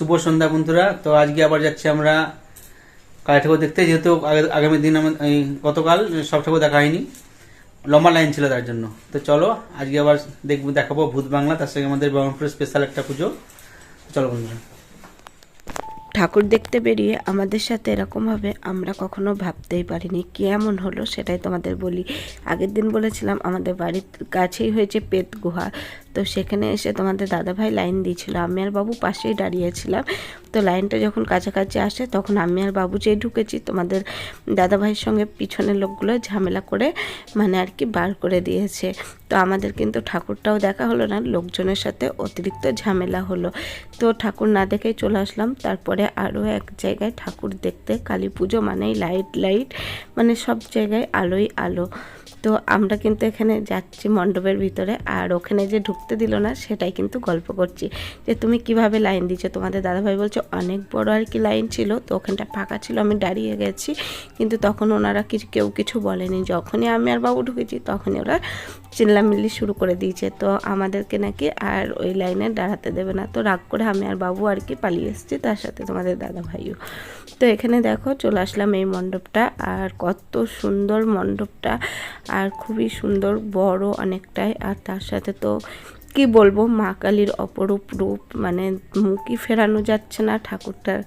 শুভ সন্ধ্যা বন্ধুরা। তো আজকে আবার যাচ্ছি আমরা কালী ঠাকুর দেখতে। যেহেতু আগে- আগামী দিন আমার গতকাল সব ঠাকুর দেখা হয়নি। লম্বা লাইন ছিল তার জন্য। তো চলো, আজকে আবার দেখব, দেখাবো ভূত বাংলা। তার সঙ্গে আমাদের ব্রহ্মপুরের স্পেশাল একটা পুজো। চলো বন্ধুরা। ঠাকুর দেখতে বেরিয়ে আমাদের সাথে এরকমভাবে আমরা কখনো ভাবতেই পারিনি কি এমন হলো সেটাই তোমাদের বলি। আগের দিন বলেছিলাম, আমাদের বাড়ির কাছেই হয়েছে পেত গুহা তো সেখানে এসে তোমাদের দাদাভাই লাইন দিয়েছিল। আমি আর বাবু পাশেই দাঁড়িয়েছিলাম। তো লাইনটা যখন কাছাকাছি আসে, তখন আমি আর বাবু যেই ঢুকেছি, তোমাদের দাদাভাইয়ের সঙ্গে পিছনের লোকগুলো ঝামেলা করে মানে আর কি বার করে দিয়েছে। তো আমাদের কিন্তু ঠাকুরটাও দেখা হলো না, লোকজনের সাথে অতিরিক্ত ঝামেলা হলো। তো ঠাকুর না দেখেই চলে আসলাম। তারপরে আরও এক জায়গায় ঠাকুর দেখতে, কালী পুজো মানেই লাইট লাইট মানে সব জায়গায় আলোই আলো। তো আমরা কিন্তু এখানে যাচ্ছি মণ্ডপের ভিতরে আর ওখানে যে ঢুকতে দিল না, সেটাই কিন্তু গল্প করছি। যে তুমি কীভাবে লাইন দিচ্ছ তোমাদের দাদাভাই বলছে, অনেক বড় আর কি লাইন ছিল, তো ওখানটা ফাঁকা ছিল, আমি দাঁড়িয়ে গেছি। কিন্তু তখন ওনারা কিছু কেউ কিছু বলেনি। যখনই আমি আর বাবু ঢুকেছি, তখনই ওরা চিল্লামিল্লি শুরু করে দিয়েছে। তো আমাদেরকে নাকি আর ওই লাইনে দাঁড়াতে দেবে না। তো রাগ করে আমি আর বাবু আর কি পালিয়ে এসেছি, তার সাথে তোমাদের দাদা ভাইও তো এখানে দেখো, চলে আসলাম এই মণ্ডপটা। আর কত সুন্দর মণ্ডপটা। আর খুবই সুন্দর, বড় অনেকটাই। আর তার সাথে তো কি বলব, মা কালীর অপরূপ রূপ মানে মুখই ফেরানো যাচ্ছে না ঠাকুরটার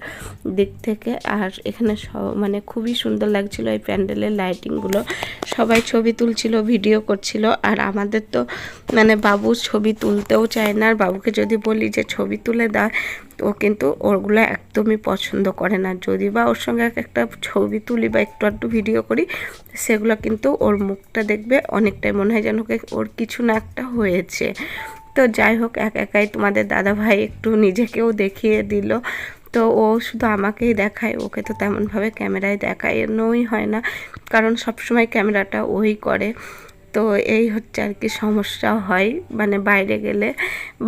দিক থেকে। আর এখানে সব মানে খুবই সুন্দর লাগছিল এই প্যান্ডেলের লাইটিংগুলো। সবাই ছবি তুলছিল, ভিডিও করছিল। আর আমাদের তো মানে বাবু ছবি তুলতেও চায় না। আর বাবুকে যদি বলি যে ছবি তুলে দাও ও কিন্তু ওগুলো একদমই পছন্দ করে না। যদি বা ওর সঙ্গে এক একটা ছবি তুলি বা একটু একটু ভিডিও করি, সেগুলো কিন্তু ওর মুখটা দেখবে অনেকটাই মনে হয় যেন ওর কিছু না একটা হয়েছে। তো যাই হোক, এক একাই তোমাদের দাদা ভাই একটু নিজেকেও দেখিয়ে দিল। তো ও শুধু আমাকেই দেখায়, ওকে তো তেমনভাবে ক্যামেরায় দেখায় দেখানোই হয় না। কারণ সবসময় ক্যামেরাটা ওই করে। তো এই হচ্ছে আর কি সমস্যা হয় মানে বাইরে গেলে।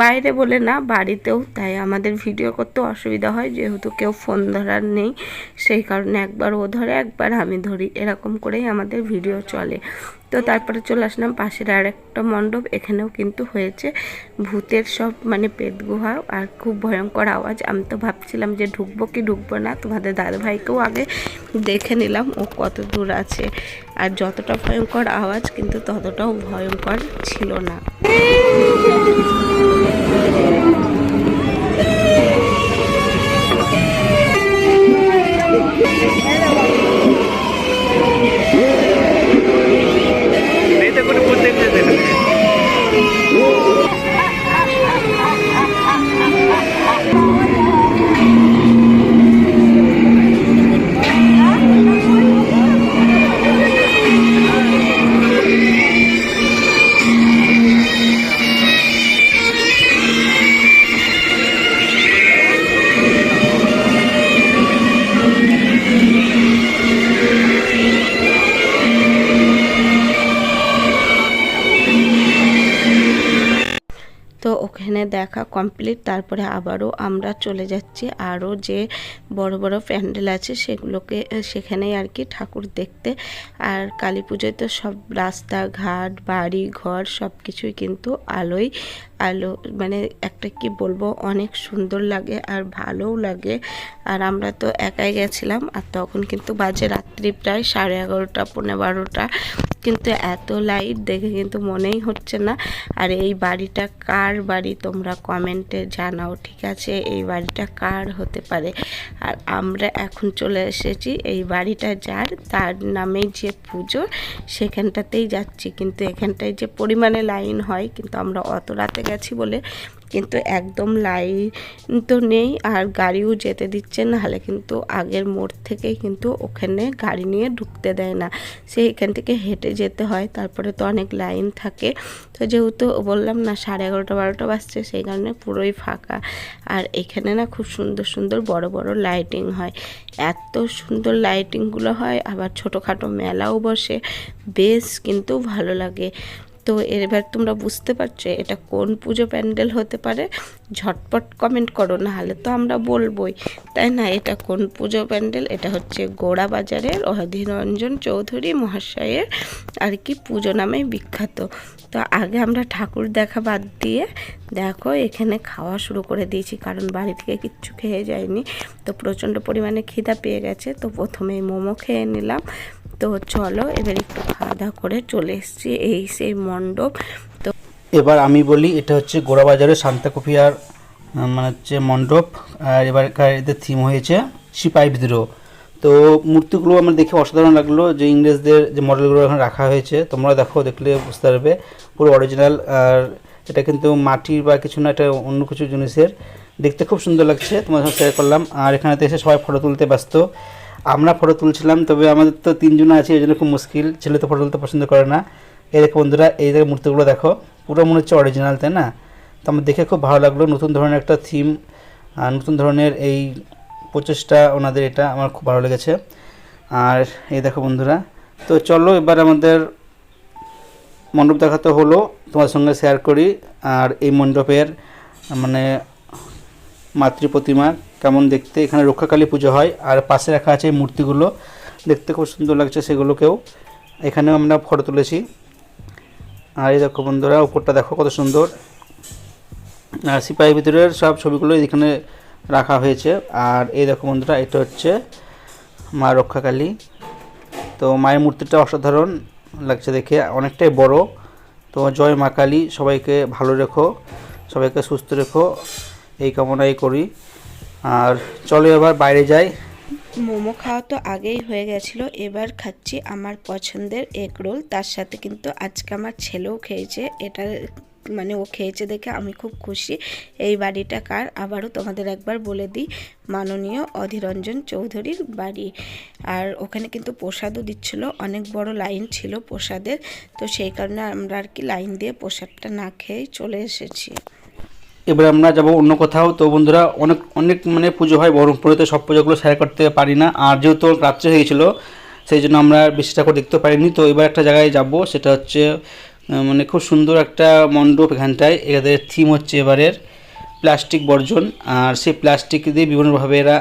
বাইরে বলে না, বাড়িতেও তাই আমাদের ভিডিও করতে অসুবিধা হয়, যেহেতু কেউ ফোন ধরার নেই, সেই কারণে একবার ও ধরে, একবার আমি ধরি, এরকম করেই আমাদের ভিডিও চলে। তো তারপরে চলে আসলাম পাশের আর একটা মণ্ডপ, এখানেও কিন্তু হয়েছে। ভূতের সব মানে পেট গুহা আর খুব ভয়ঙ্কর আওয়াজ। আমি তো ভাবছিলাম যে ঢুকবো কি ঢুকবো না, তোমাদের দাদাভাইকেও আগে দেখে নিলাম, ও কত দূর আছে। আর যতটা ভয়ঙ্কর আওয়াজ কিন্তু ততটাও ভয়ঙ্কর ছিল না। ওখানে দেখা কমপ্লিট তারপরে আবারও আমরা চলে যাচ্ছি। আরও যে বড় বড় প্যান্ডেল আছে, সেগুলোকে সেখানেই আর কি ঠাকুর দেখতে। আর কালী পুজোয় তো সব রাস্তাঘাট বাড়ি ঘর সব কিছুই কিন্তু আলোয় আলো মানে একটা কি বলব, অনেক সুন্দর লাগে আর ভালোও লাগে। আর আমরা তো একাই গেছিলাম আর তখন কিন্তু বাজে রাত্রি প্রায় সাড়ে এগারোটা, পৌনে বারোটা। কিন্তু এত লাইট দেখে কিন্তু মনেই হচ্ছে না। আর এই বাড়িটা কার বাড়ি তোমরা কমেন্টে জানাও, ঠিক আছে? এই বাড়িটা কার হতে পারে? আর আমরা এখন চলে এসেছি এই বাড়িটা যার, তার নামেই যে পুজো, সেখানটাতেই যাচ্ছি। কিন্তু এখানটায় যে পরিমাণে লাইন হয়, কিন্তু আমরা অত রাতে গেছি বলে। কিন্তু একদম লাইন তো নেই আর গাড়িও যেতে দিচ্ছে না হলে কিন্তু আগের মোড় থেকেই কিন্তু ওখানে গাড়ি নিয়ে ঢুকতে দেয় না। সেইখান থেকে হেঁটে যেতে হয়, তারপরে তো অনেক লাইন থাকে। তো যেহেতু বললাম না, সাড়ে এগারোটা, বারোটা বাজছে, সেই কারণে পুরোই ফাঁকা। আর এখানে না খুব সুন্দর সুন্দর বড় বড় লাইটিং হয়। এত সুন্দর লাইটিংগুলো হয়, আবার ছোটোখাটো মেলাও বসে। বেশ কিন্তু ভালো লাগে। তো এবার তোমরা বুঝতে পারছ এটা কোন পুজো প্যান্ডেল হতে পারে। ঝটপট কমেন্ট করো না হলে তো আমরা বলবোই। তাই না? এটা কোন পুজো প্যান্ডেল? এটা হচ্ছে গোড়া বাজারের অধীররঞ্জন চৌধুরী মহাশয়ের আর কি পুজো নামে বিখ্যাত। তো আগে আমরা ঠাকুর দেখা বাদ দিয়ে দেখো এখানে খাওয়া শুরু করে দিয়েছি, কারণ বাড়ি থেকে কিচ্ছু খেয়ে যায়নি। তো প্রচণ্ড পরিমাণে খিদা পেয়ে গেছে, তো প্রথমেই মোমো খেয়ে নিলাম। তো চলো এবার একটু খাওয়া দাওয়া করে চলে এসেছি এই সেই মণ্ডপ। তো এবার আমি বলি এটা হচ্ছে গোড়াবাজারের শান্তাকুফিয়ার আহ, মানে হচ্ছে মণ্ডপ আর এবারকার এদের থিম হয়েছে সিপাই বিদ্রোহ। তো মূর্তিগুলো আমার দেখে অসাধারণ লাগল যে ইংরেজদের যে মডেলগুলো এখানে রাখা হয়েছে তোমরা দেখো দেখলে বুঝতে পারবে। পুরো অরিজিনাল আর এটা কিন্তু মাটির বা কিছু না এটা অন্য কিছু জিনিসের। দেখতে খুব সুন্দর লাগছে তোমার সঙ্গে শেয়ার করলাম। আর এখানে এসে সবাই ফটো তুলতে ব্যস্ত। আমরা ফটো তুলছিলাম, তবে আমাদের তো তিনজন আছে, এই জন্য খুব মুশকিল। ছেলে তো ফটো তুলতে পছন্দ করে না। এই দেখো বন্ধুরা, এই দেখো মূর্তিগুলো দেখো। পুরো মনে হচ্ছে অরিজিনাল তাই না? তো আমার দেখে খুব ভালো লাগল। নতুন ধরনের একটা থিম নতুন ধরনের এই প্রচেষ্টা ওনাদের এটা আমার খুব ভালো লেগেছে। আর এই দেখো বন্ধুরা, তো চলো এবার আমাদের মণ্ডপ দেখাতে হলো। তোমার সঙ্গে শেয়ার করি। আর এই মণ্ডপের মানে মাতৃ প্রতিমা কেমন দেখতে, এখানে রক্ষাকালী পুজো হয়, আর পাশে রাখা আছে মূর্তিগুলো। দেখতে খুব সুন্দর লাগছে সেগুলোকেও। এখানেও আমরা ফটো তুলেছি। আর এই দেখো বন্ধুরা, উপরটা দেখো কত সুন্দর। আর সিপাহী ভিতরের সব ছবিগুলো এখানে রাখা হয়েছে। আর এই দেখো বন্ধুরা, এটা হচ্ছে মা রক্ষাকালী। তো মায়ের মূর্তিটা অসাধারণ লাগছে দেখে, অনেকটাই বড়। তো জয় মা কালী, সবাইকে ভালো রেখো, সবাইকে সুস্থ রেখো। এই কামনাই করি। আর চলো এবার বাইরে যাই। মোমো খাওয়া তো আগেই হয়ে গেছিল, এবার খাচ্ছি আমার পছন্দের এগ রোল তার সাথে কিন্তু আজকে আমার ছেলেও খেয়েছে, এটা মানে ও খেয়েছে দেখে আমি খুব খুশি। এই বাড়িটা কার? আবারও তোমাদের একবার বলে দিই, মাননীয় অধীরঞ্জন চৌধুরীর বাড়ি। আর ওখানে কিন্তু প্রসাদও দিচ্ছিল, অনেক বড় লাইন ছিল প্রসাদের। তো সেই কারণে আমরা আর কি লাইন দিয়ে প্রসাদটা না খেয়েই চলে এসেছি। এবার আমরা যাব অন্য কোথাও। তো বন্ধুরা, অনেক অনেক মানে পুজো হয় বহরমপুরে তো সব পুজোগুলো শেয়ার করতে পারি না। আর যেহেতু রাত্রে হয়ে গেছিল, সেই জন্য আমরা বেশি ঠাকুর দেখতে পারিনি। তো এবার একটা জায়গায় যাব, সেটা হচ্ছে মানে খুব সুন্দর একটা মণ্ডপ এখানটায়। এদের থিম হচ্ছে এবারের প্লাস্টিক বর্জন। আর সেই প্লাস্টিক দিয়ে বিভিন্নভাবে এরা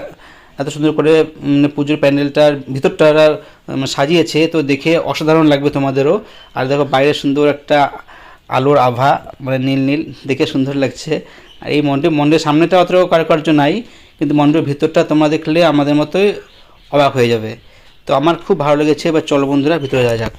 এত সুন্দর করে মানে পুজোর প্যান্ডেলটার ভিতরটা এরা সাজিয়েছে। তো দেখে অসাধারণ লাগবে তোমাদেরও। আর দেখো বাইরে সুন্দর একটা আলোর আভা মানে নীল নীল, দেখে সুন্দর লাগছে। আর এই মন্দির মণ্ডপের সামনেটা অতটাও কারুকার্য নাই, কিন্তু মন্ডপের ভিতরটা তোমরা দেখলে আমাদের মতোই অবাক হয়ে যাবে। তো আমার খুব ভালো লেগেছে, এবার চলো বন্ধুরা, ভিতরে যাওয়া যাক।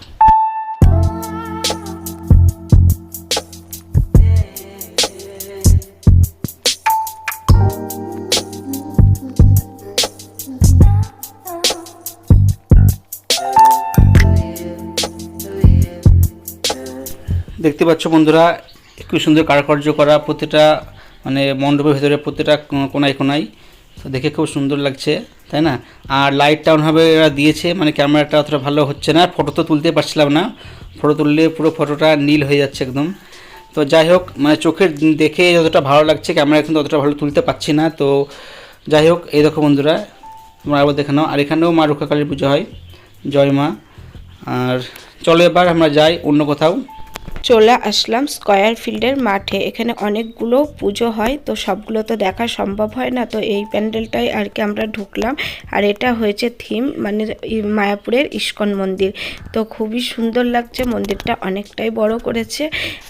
দেখতে পাচ্ছ বন্ধুরা, খুব সুন্দর কারুকার্য করা প্রতিটা মানে মণ্ডপের ভিতরে প্রতিটা কোনায় কোনায়। তো দেখে খুব সুন্দর লাগছে, তাই না? আর লাইটটা ওইভাবে এরা দিয়েছে মানে ক্যামেরাটা অতটা ভালো হচ্ছে না ফটো তো তুলতে পারছিলাম না। ফটো তুললে পুরো ফটোটা নীল হয়ে যাচ্ছে একদম। তো যাই হোক মানে চোখের দেখে যতটা ভালো লাগছে ক্যামেরা কিন্তু অতটা ভালো তুলতে পারছি না। তো যাই হোক, এই দেখো বন্ধুরা, তোমরা আবার দেখে নাও। আর এখানেও মা রক্ষাকালীর পুজো হয়, জয় মা। আর চলো এবার আমরা যাই অন্য কোথাও। চলে আসলাম স্কয়ার ফিল্ডের মাঠে। এখানে অনেকগুলো পুজো হয়, তো সবগুলো তো দেখা সম্ভব হয় না। তো এই প্যান্ডেলটাই আর কি আমরা ঢুকলাম। আর এটা হয়েছে থিম মানে মায়াপুরের ইস্কন মন্দির। তো খুবই সুন্দর লাগছে, মন্দিরটা অনেকটাই বড় করেছে,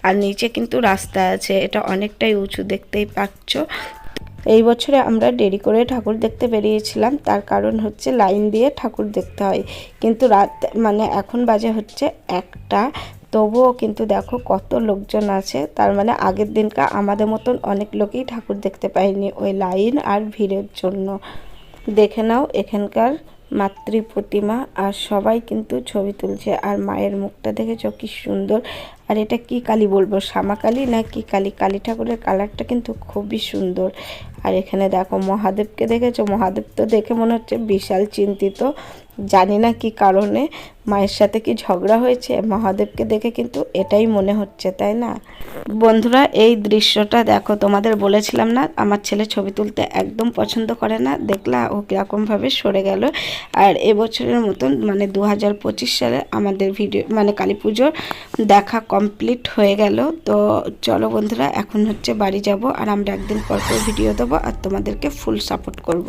আর নিচে কিন্তু রাস্তা আছে। এটা অনেকটাই উঁচু, দেখতেই পাচ্ছ। এই বছরে আমরা দেরি করে ঠাকুর দেখতে বেরিয়েছিলাম। তার কারণ হচ্ছে লাইন দিয়ে ঠাকুর দেখতে হয়। কিন্তু রাত মানে এখন বাজে হচ্ছে একটা। তবুও কিন্তু দেখো কত লোকজন আছে, তার মানে আগের দিনকা আমাদের মতন অনেক লোকেই ঠাকুর দেখতে পাইনি ওই লাইন আর ভিড়ের জন্য। দেখে নাও এখানকার মাতৃ প্রতিমা আর সবাই কিন্তু ছবি তুলছে, আর মায়ের মুখটা দেখেছ কি সুন্দর। আর এটা কি কালী বলব, শ্যামা কালী না কি কালী কালী ঠাকুরের কালারটা কিন্তু খুবই সুন্দর। আর এখানে দেখো মহাদেবকে দেখেছ? মহাদেব তো দেখে মনে হচ্ছে বিশাল চিন্তিত, জানি না কি কারণে। মায়ের সাথে কি ঝগড়া হয়েছে? মহাদেবকে দেখে কিন্তু এটাই মনে হচ্ছে, তাই না? বন্ধুরা, এই দৃশ্যটা দেখো, তোমাদের বলেছিলাম না, আমার ছেলে ছবি তুলতে একদম পছন্দ করে না। দেখলা, ও কীরকমভাবে সরে গেল। আর এবছরের মতন মানে দু হাজার পঁচিশ সালে আমাদের ভিডিও মানে কালী পুজোর দেখা কমপ্লিট হয়ে গেল। তো চলো বন্ধুরা, এখন হচ্ছে বাড়ি যাব আর আমরা একদিন পর পর ভিডিও দেবো আর তোমাদেরকে ফুল সাপোর্ট করব।